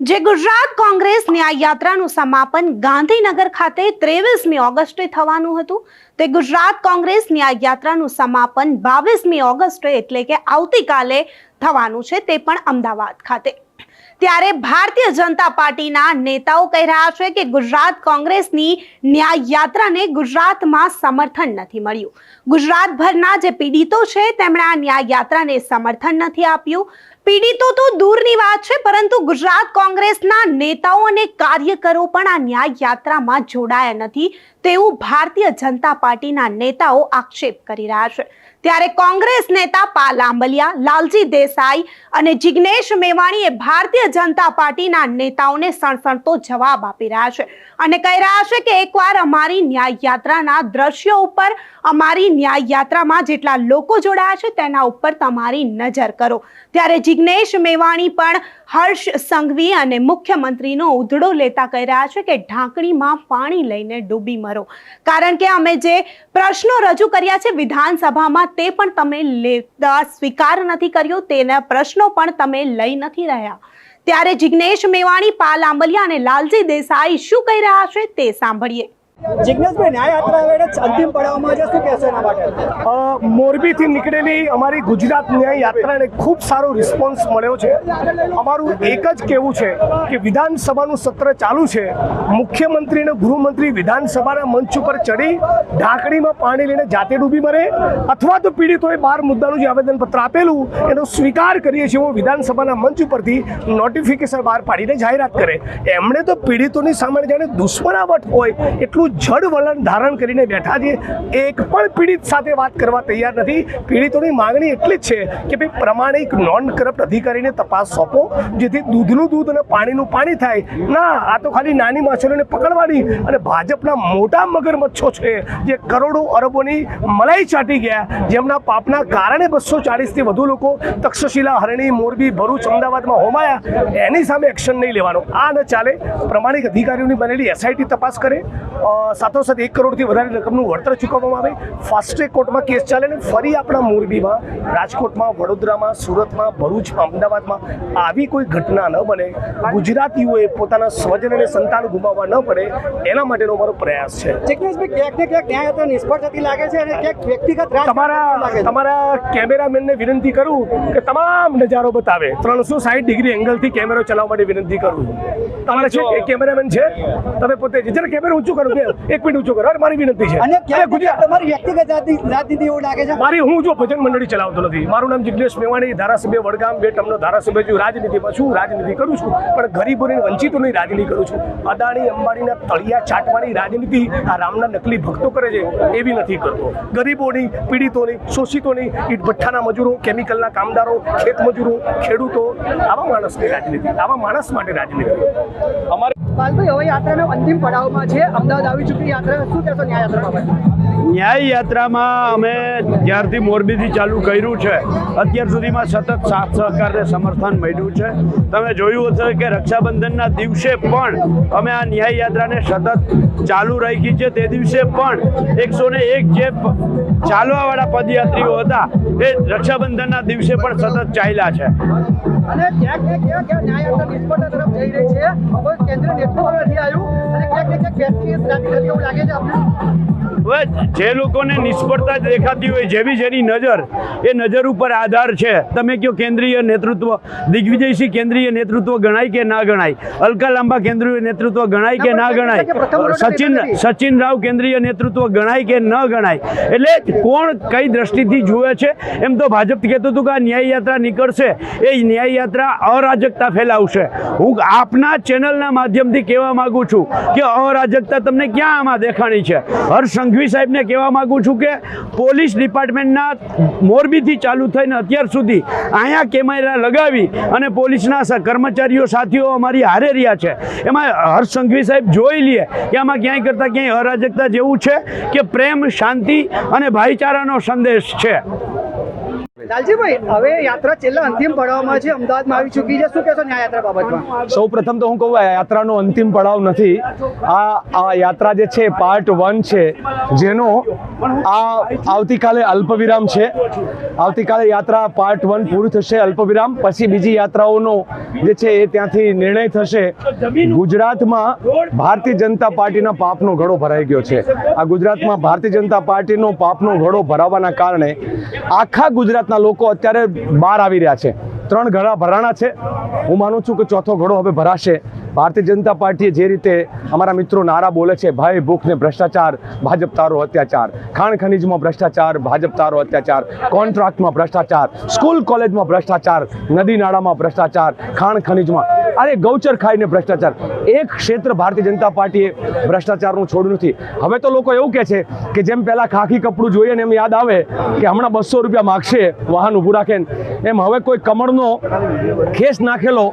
જે ગુજરાત કોંગ્રેસ ન્યાય યાત્રાનું સમાપન ગાંધીનગર ખાતે ત્રેવીસમી ઓગસ્ટે થવાનું હતું. તે ગુજરાત કોંગ્રેસ ન્યાય યાત્રાનું સમાપન બાવીસમી ઓગસ્ટે એટલે કે આવતીકાલે થવાનું છે તે પણ અમદાવાદ ખાતે. ત્યારે ભારતીય જનતા પાર્ટીના નેતાઓ કહી રહ્યા છે કે ગુજરાત કોંગ્રેસની ન્યાય યાત્રાને ગુજરાતમાં સમર્થન નથી મળ્યું. ગુજરાતભરના જે પીડિતો છે તેમણે આ ન્યાય યાત્રાને સમર્થન નથી આપ્યું. પીડિતો તો દૂરની વાત છે, પરંતુ ગુજરાત કોંગ્રેસના નેતાઓ અને કાર્યકરો પણ આ ન્યાય યાત્રામાં જોડાયા નથી. તેવું ભારતીય જનતા પાર્ટીના નેતાઓ આક્ષેપ કરી રહ્યા છે. ત્યારે કોંગ્રેસ નેતા પાલ આંબલિયા, લાલજી દેસાઈ અને જિગ્નેશ મેવાણીએ ભારતીય જનતા પાર્ટીના નેતાઓને સણસણતો જવાબ આપી રહ્યા છે અને કહી રહ્યા છે કે એકવાર અમારી ન્યાય યાત્રાના દ્રશ્યો ઉપર, અમારી ન્યાય યાત્રામાં જેટલા લોકો જોડાયા છે તેના ઉપર તમારી નજર કરો. ત્યારે જિગ્નેશ મેવાણી પણ હર્ષ સંઘવી અને મુખ્યમંત્રીનો ઉધડો લેતા કહી રહ્યા છે કે ઢાંકણીમાં પાણી લઈને ડૂબી મરો. કારણ કે અમે જે પ્રશ્નો રજૂ કર્યા છે વિધાનસભામાં તે પણ તમે લેતા સ્વીકાર નથી કર્યો, તેના પ્રશ્નો પણ તમે લઈ નથી રહ્યા. ત્યારે જિગ્નેશ મેવાણી, પાલ આંબલિયા અને લાલજી દેસાઈ શું કહી રહ્યા છે તે સાંભળીએ. જિજ્ઞેશભાઈ ન્યાય યાત્રા અંતિમ પડાવમાં મોરબીથી નીકળેલી અમારી ગુજરાત ન્યાય યાત્રાને ખૂબ સારો રિસ્પોન્સ મળ્યો છે. અમારું એક જ કહેવું છે કે વિધાનસભાનું સત્ર ચાલુ છે. મુખ્યમંત્રી અને ગૃહમંત્રી વિધાનસભાના મંચ ઉપર ચડી ઢાંકણીમાં પાણી લઈને જાતે ડૂબી મરે અથવા તો પીડિતોએ બાર મુદ્દાનું જે આવેદનપત્ર આપેલું એનો સ્વીકાર કરીએ છીએ વિધાનસભાના મંચ ઉપરથી નોટિફિકેશન બહાર પાડીને જાહેરાત કરે. એમણે તો પીડિતોની સામે જાણે દુશ્મનાવટ હોય એટલું જડ વલણ ધારણ કરીને બેઠા છે એક પણ પીડિત સાથે વાત કરવા તૈયાર નથી. પીડિતોની માંગણી એટલી જ છે કે ભાઈ પ્રમાણિક નોન કરપ્ટ અધિકારીને તપાસ સોંપો, જેથી દૂધનું દૂધ અને પાણીનું પાણી થાય. ના, આ તો ખાલી નાની માછલીઓને પકડવાની અને ભાજપના મોટા મગરમચ્છો છે, જે કરોડો અરબોની મલાઈ ચાટી ગયા. જેમના પાપના કારણે બસો ચાલીસથી વધુ લોકો તક્ષશિલા, હરણી, મોરબી, ભરૂચ, અમદાવાદમાં હોમાયા. એની સામે એક્શન નહીં લેવાનો. આ ન ચાલે. પ્રમાણિક અધિકારીઓની બનેલી એસઆઈટી તપાસ કરે. સાથોસાથ એક કરોડથી વધારે રકમનું વળતર ચૂકવવામાં આવે. ફાસ્ટ ટ્રેક કોર્ટમાં કેસ ચાલે ને ફરી આપણા મોરબીમાં રાજકોટમાં વડોદરામાં સુરતમાં ભરૂચમાં અમદાવાદમાં આવી કોઈ ઘટના ન બને. ગુજરાતીઓએ પોતાના સ્વજન અને સંતાન ગુમાવવા ન પડે. એના માટેનો મારો પ્રયાસ છે. ક્યાંક ને ક્યાંક ન્યાય નિષ્ફળ થતી લાગે છે અને ક્યાંક વ્યક્તિગત તમારા તમારા કેમેરામેનને વિનંતી કરું કે તમામ નજારો બતાવે. ત્રણસો સાઠ ડિગ્રી એંગલથી કેમેરો ચલાવવા માટે વિનંતી કરું. તમારે છે? એક કેમેરામેન છે? તમે પોતે જ જરા કેમેરા ઊંચું કરો એક મિનિટ ઊંચું કરો. અરે મારી વિનંતી છે. અને અરે ગુજરાત તમારી વ્યક્તિગત રાજની- રાજનીતિ એવું લાગે છે? મારી હું જો ભજન મંડળી ચલાવતો નથી. મારું નામ જિગ્નેશ મેવાણી ધારાસભ્ય વડગામ બે ટમનો ધારાસભ્ય છું. રાજનીતિમાં છું રાજનીતિ કરું છું. પણ ગરીબોની વંચિતોની રાજનીતિ કરું છું. અદાણી અંબાણીના તળિયા ચાટવાની રાજનીતિ આ રામના નકલી ભક્તો કરે છે એવી નથી કરતો. ગરીબોની પીડિતોની શોષિતોની ઈટ ભઠ્ઠાના મજૂરો કેમિકલના કામદારો ખેત મજૂરો ખેડૂતો. આવા માણસની રાજનીતિ આવા માણસ માટે રાજનીતિ. પાલભાઈ હવે યાત્રાનો અંતિમ પડાવમાં છે. અમદાવાદ આવી ચૂકી યાત્રા. શું કહેશો ન્યાય યાત્રા ન્યાય યાત્રામાં અમે જ્યારથી મોરબીથી ચાલુ કર્યું છે અત્યાર સુધીમાં સતત સાથ સહકારને સમર્થન મળ્યું છે. તમે જોયું હશે કે રક્ષાબંધનના દિવસે પણ અમે આ ન્યાય યાત્રાને સતત ચાલુ રાખી છે. તે દિવસે પણ એકસો ને એક જે ચાલવાવાળા પદયાત્રીઓ હતા એ રક્ષાબંધનના દિવસે પણ સતત ચાલ્યા છે. અને ક્યાંક ને ક્યાંક ન્યાય યાત્રા નિષ્ફળતા તરફ જઈ રહી છે. કોઈ કેન્દ્ર નેતૃત્વ નથી આવ્યું. અને ક્યાંક ને ક્યાંક વ્યક્તિગત રાજનીતિ એવું લાગે છે આપણે જે લોકોને નિષ્ફળતા દેખાતી હોય જેવી જેની નજર એ નજર ઉપર આધાર છે. તમે કયો કેન્દ્રીય નેતૃત્વ? દિગ્વિજયસિંહ કેન્દ્રીય નેતૃત્વ ગણાય કે ના ગણાય? અલકા લાંબા કેન્દ્રીય નેતૃત્વ ગણાય કે ના ગણાય? સચિન સચિન રાવ કેન્દ્રીય નેતૃત્વ ગણાય કે ન ગણાય? એટલે કોણ કઈ દ્રષ્ટિથી જુએ છે? એમ તો ભાજપ કહેતું હતું કે આ ન્યાય યાત્રા નીકળશે. એ ન્યાય યાત્રા અરાજકતા ફેલાવશે. હું આપના ચેનલના માધ્યમથી કહેવા માગું છું કે અરાજકતા તમને ક્યાં આમાં દેખાણી છે? હર્ષ સંઘવી સાહેબને કહેવા માગું છું કે પોલીસ ડિપાર્ટમેન્ટના મોરબીથી ચાલુ થઈને અત્યાર સુધી અહીંયા કેમેરા લગાવી અને પોલીસના કર્મચારીઓ સાથીઓ અમારી હારે રહ્યા છે. એમાં હર્ષ સંઘવી સાહેબ જોઈ લે કે આમાં ક્યાંય કરતાં ક્યાંય અરાજકતા જેવું છે કે પ્રેમ, શાંતિ અને ભાઈચારાનો સંદેશ છે. લાલજીભાઈ તો હું કહું, આ યાત્રાનો અંતિમ પડાવ નથી. આ યાત્રા જે છે પાર્ટ વન છે, જેનો આ આવતીકાલે અલ્પવિરામ છે. આવતીકાલે યાત્રા પાર્ટ વન પૂરું થશે, અલ્પવિરામ. પછી બીજી યાત્રાઓનો જે છે, એ ત્યાંથી નિર્ણય થશે. ગુજરાતમાં ભારતીય જનતા પાર્ટીના પાપનો ઘડો ભરાઈ ગયો છે. આ ગુજરાતમાં ભારતીય જનતા પાર્ટીનો પાપનો ઘડો ભરાવાના કારણે આખા ગુજરાતના લોકો અત્યારે બહાર આવી રહ્યા છે. ત્રણ ઘડા ભરાણા છે. હું માનું છું કે ચોથો ઘડો હવે ભરાશે. ભારતીય જનતા પાર્ટીએ જે રીતે અમારા મિત્રો નારા બોલે છે, ભય, ભૂખ ને ભ્રષ્ટાચાર, ભાજપ તારો અત્યાચાર. ખાણ ખનીજમાં ભ્રષ્ટાચાર, ભાજપ તારો અત્યાચાર. કોન્ટ્રાક્ટમાં ભ્રષ્ટાચાર. સ્કૂલ કોલેજમાં ભ્રષ્ટાચાર. નદી નાળામાં ભ્રષ્ટાચાર. ખાણ ખનીજમાં. અરે ગૌચર ખાઈને ભ્રષ્ટાચાર. એક ક્ષેત્ર ભારતીય જનતા પાર્ટીએ ભ્રષ્ટાચારનું છોડ્યું નથી. હવે તો લોકો એવું કહે છે કે જેમ પહેલાં ખાખી કપડું જોઈએ ને એમ યાદ આવે કે હમણાં બસો રૂપિયા માગશે, વાહન ઊભું રાખે એમ હવે કોઈ કમળનો ખેસ નાખેલો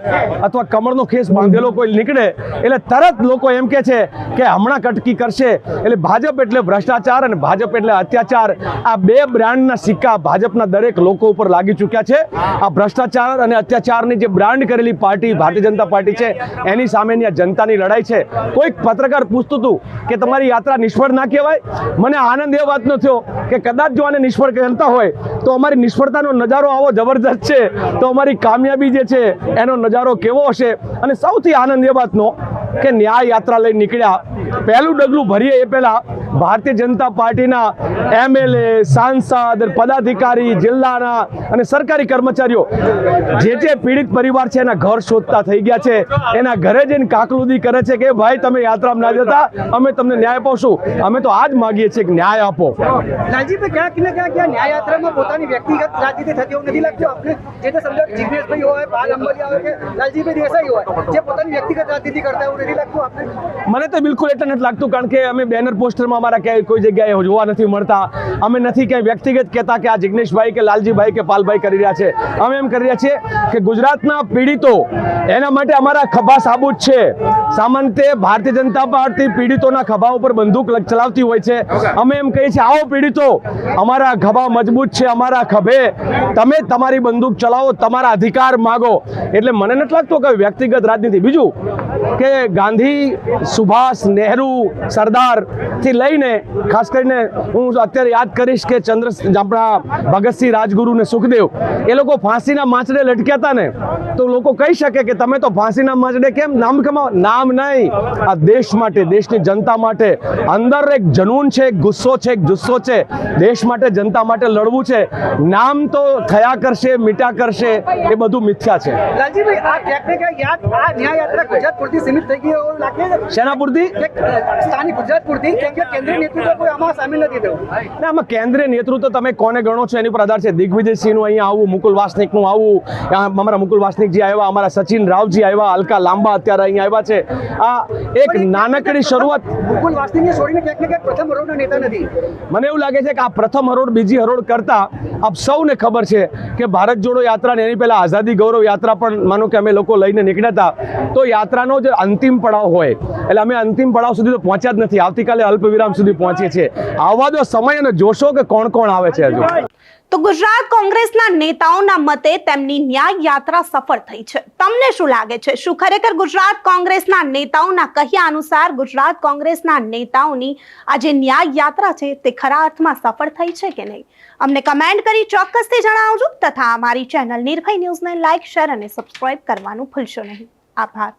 અથવા કમળનો ખેસ બાંધેલો કોઈ નીકળે, એટલે તરત લોકો એમ કે છે કે હમણાં કટકી કરશે. એટલે ભાજપ એટલે ભ્રષ્ટાચાર અને ભાજપ એટલે અત્યાચાર. આ બે બ્રાન્ડના સિક્કા ભાજપના દરેક લોકો ઉપર લાગી ચૂક્યા છે. આ ભ્રષ્ટાચાર અને અત્યાચારની જે બ્રાન્ડ કરેલી પાર્ટી, ભારતીય જનતા પાર્ટી છે, એની સામેની આ જનતાની લડાઈ છે. કોઈક પત્રકાર પૂછતું હતું કે તમારી યાત્રા નિષ્ફળ ના કહેવાય? મને આનંદ એ વાતનો થયો કે કદાચ જો આને નિષ્ફળ કહેતા હોય તો અમારી નિષ્ફળતાનો નજારો આવો જબરજસ્ત છે. તો અમારી કામયાબી જે છે, એનો નજારો કેવો હશે? અને સૌથી આનંદ એ વાતનો કે ન્યાય યાત્રા લઈ નીકળ્યા. પહેલું ડગલું ભરીએ એ પહેલા ભારતીય જનતા પાર્ટીના એમએલએ સાંસદ પદાધિકારી જિલ્લાના અને સરકારી કર્મચારીઓ જે જે પીડિત પરિવાર છે એના ઘર શોધતા થઈ ગયા છે. એના ઘરે જઈને કાકલુદી કરે છે કે ભાઈ તમે યાત્રામાં ના જતા અમે તમને ન્યાય અપાવશું. અમે તો આજ માગીએ છીએ કે ન્યાય આપો. લાલજીભાઈ ક્યાંક ને ક્યાંક ન્યાય યાત્રામાં પોતાની વ્યક્તિગત રાજનીતિ થતી એવું નથી લાગતું? આપને જે તે સમજો જિગ્નેશભાઈ હોય પાલ અંબલિયા હોય કે લાલજીભાઈ દેસાઈ હોય જે પોતાની વ્યક્તિગત રાજનીતિ કરતા એવું નથી લાગતું આપને? મને તો બિલકુલ એટલે નથી લાગતું કારણ કે અમે બેનર પોસ્ટરમાં અમારા ક્યાંય કોઈ જગ્યાએ જોવા નથી મળતા. અમે નથી ક્યાંય વ્યક્તિગત કહેતા કે આ જિગ્નેશભાઈ કે લાલજીભાઈ કે પાલભાઈ કરી રહ્યા છે. અમે એમ કરી રહ્યા છીએ કે ગુજરાતના પીડિતો, એના માટે અમારા ખભા સાબુત છે. સામાન્ય ભારતીય જનતા પાર્ટી પીડિતોના ખભા ઉપર બંદૂક ચલાવતી હોય છે. અમે એમ કહીએ છીએ, આવો પીડિતો, અમારા ખભા મજબૂત છે, અમારા ખભે તમે તમારી બંદૂક ચલાવો, તમારા અધિકાર માગો. એટલે મને નથી લાગતું કે વ્યક્તિગત રાજનીતિ. બીજું કે ગાંધી, સુભાષ નહેરુ સરદારથી લઈને, ખાસ કરીને હું અત્યારે યાદ કરીશ કે ચંદ્ર, આપણા ભગતસિંહ રાજગુરુ ને સુખદેવ, એ લોકો ફાંસીના માછડે લટક્યા હતા ને. તો લોકો કહી શકે કે તમે તો ફાંસીના માછડે કેમ નામ કમાવો? નામ નહીં. આ દેશ માટે, દેશની જનતા માટે અંદર એક જનૂન છે, એક ગુસ્સો છે, એક જુસ્સો છે. દેશ માટે, જનતા માટે લડવું છે. નામ તો થયા કરશે મીટા કરશે, એ બધું મિથ્યા છે. લાલજીભાઈ, આ ક્યાંક યાદ, આ ન્યાય યાત્રા ગુજરાત પૂરતી સીમિત થઈ ગઈ એવું લાગે છે? શેના પૂરતી? સ્થાનિક ગુજરાત પૂરતી? કેમ કે કેન્દ્રીય નેતૃત્વ કોઈ આમાં સામેલ નથી થયું. ના આમાં કેન્દ્રીય નેતૃત્વ તમે કોને ગણો છો એની પર આધાર છે? દિગ્વિજયસિંહનું અહીંયા આવું મુકુલ વાસનિકનું આવું અમારા મુકુલ વાસનિકજી આવ્યા અમારા સચિન રાવજી આવ્યા અલકા લાંબા અત્યારે અહીંયા આવ્યા છે. આ એક નાનકડી શરૂઆત મુકુલ વાસનિકને છોડીને ક્યાંક ને ક્યાંક પ્રથમ હરોળના નેતા નથી. મને એવું લાગે છે કે આ પ્રથમ હરોળ બીજી હરોળ કરતા આપ સૌને ખબર છે કે ભારત જોડો યાત્રા ને એની પહેલા આઝાદી ગૌરવ યાત્રા પણ માનો કે અમે લોકો લઈને નીકળ્યા હતા. તો યાત્રાનો જે અંતિમ પડાવ હોય. એટલે અમે અંતિમ પડાવ સુધી તો પહોંચ્યા જ નથી. આવતીકાલે અલ્પવિરામ સુધી પહોંચીએ છીએ. આવવા દો સમય અને જોશો કે કોણ કોણ આવે છે હજુ. તો ગુજરાત કોંગ્રેસના નેતાઓના મતે તેમની ન્યાય યાત્રા સફળ થઈ છે. તમને શું લાગે છે? શું ખરેખર ગુજરાત કોંગ્રેસના નેતાઓના કહ્યા અનુસાર ગુજરાત કોંગ્રેસના નેતાઓની આ જે ન્યાય યાત્રા છે તે ખરા અર્થમાં સફળ થઈ છે કે નહીં? અમને કમેન્ટ કરી ચોક્કસથી જણાવજો તથા અમારી ચેનલ નિર્ભય ન્યૂઝને લાઇક શેર અને સબસ્ક્રાઇબ કરવાનું ભૂલશો નહીં. આભાર.